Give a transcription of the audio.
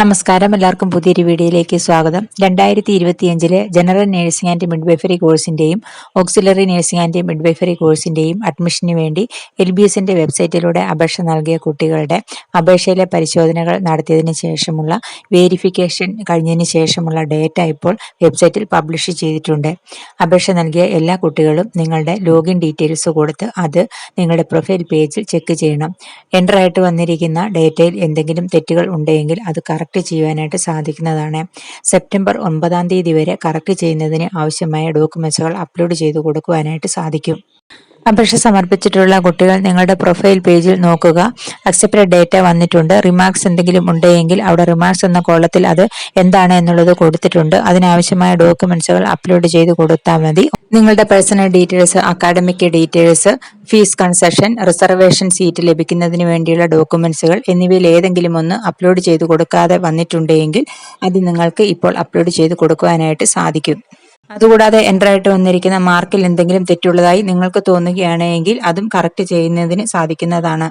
നമസ്കാരം. എല്ലാവർക്കും പുതിയൊരു വീഡിയോയിലേക്ക് സ്വാഗതം. രണ്ടായിരത്തി ഇരുപത്തിയഞ്ചിലെ ജനറൽ നഴ്സിംഗ് ആൻഡ് മിഡ്വൈഫറി കോഴ്സിന്റെയും ഓക്സിലറി നഴ്സിംഗ് ആൻഡ് മിഡ്വൈഫറി കോഴ്സിന്റെയും അഡ്മിഷന് വേണ്ടി എൽ ബി എസിന്റെ വെബ്സൈറ്റിലൂടെ അപേക്ഷ നൽകിയ കുട്ടികളുടെ അപേക്ഷയിലെ പരിശോധനകൾ നടത്തിയതിന് ശേഷമുള്ള വേരിഫിക്കേഷൻ കഴിഞ്ഞതിന് ശേഷമുള്ള ഡേറ്റ ഇപ്പോൾ വെബ്സൈറ്റിൽ പബ്ലിഷ് ചെയ്തിട്ടുണ്ട്. അപേക്ഷ നൽകിയ എല്ലാ കുട്ടികളും നിങ്ങളുടെ ലോഗിൻ ഡീറ്റെയിൽസ് കൊടുത്ത് അത് നിങ്ങളുടെ പ്രൊഫൈൽ പേജിൽ ചെക്ക് ചെയ്യണം. എന്റർ ആയിട്ട് വന്നിരിക്കുന്ന ഡേറ്റയിൽ എന്തെങ്കിലും തെറ്റുകൾ ഉണ്ടെങ്കിൽ അത് കറക്റ്റ് ചെയ്യുവാനായിട്ട് സാധിക്കുന്നതാണ്. സെപ്റ്റംബർ ഒൻപതാം തീയതി വരെ കറക്റ്റ് ചെയ്യുന്നതിന് ആവശ്യമായ ഡോക്യുമെന്റ്സുകൾ അപ്ലോഡ് ചെയ്ത് കൊടുക്കുവാനായിട്ട് സാധിക്കും. അപേക്ഷ സമർപ്പിച്ചിട്ടുള്ള കുട്ടികൾ നിങ്ങളുടെ പ്രൊഫൈൽ പേജിൽ നോക്കുക. അക്സെപ്റ്റഡ് ഡേറ്റ വന്നിട്ടുണ്ട്. റിമാർക്സ് എന്തെങ്കിലും ഉണ്ടെങ്കിൽ അവിടെ റിമാർക്സ് എന്ന കോളത്തിൽ അത് എന്താണ് എന്നുള്ളത് കൊടുത്തിട്ടുണ്ട്. അതിനാവശ്യമായ ഡോക്യുമെന്റ്സുകൾ അപ്ലോഡ് ചെയ്ത് കൊടുത്താൽ മതി. നിങ്ങളുടെ personal details academic details fees concession reservation seat ലഭിക്കുന്നതിന് വേണ്ടിയുള്ള ഡോക്യുമെന്റ്സുകൾ എന്നിവയിൽ ഏതെങ്കിലും ഒന്ന് അപ്ലോഡ് ചെയ്ത് കൊടുക്കാതെ വന്നിട്ടുണ്ടെങ്കിൽ അത് നിങ്ങൾക്ക് ഇപ്പോൾ അപ്ലോഡ് ചെയ്ത് കൊടുക്കുവാനായിട്ട് സാധിക്കും. അതുകൂടാതെ എന്ററായിട്ട് വന്നിരിക്കുന്ന മാർക്കിൽ എന്തെങ്കിലും തെറ്റുള്ളതായി നിങ്ങൾക്ക് തോന്നുകയാണെങ്കിൽ അതും കറക്റ്റ് ചെയ്യുന്നതിന് സാധിക്കുന്നതാണ്.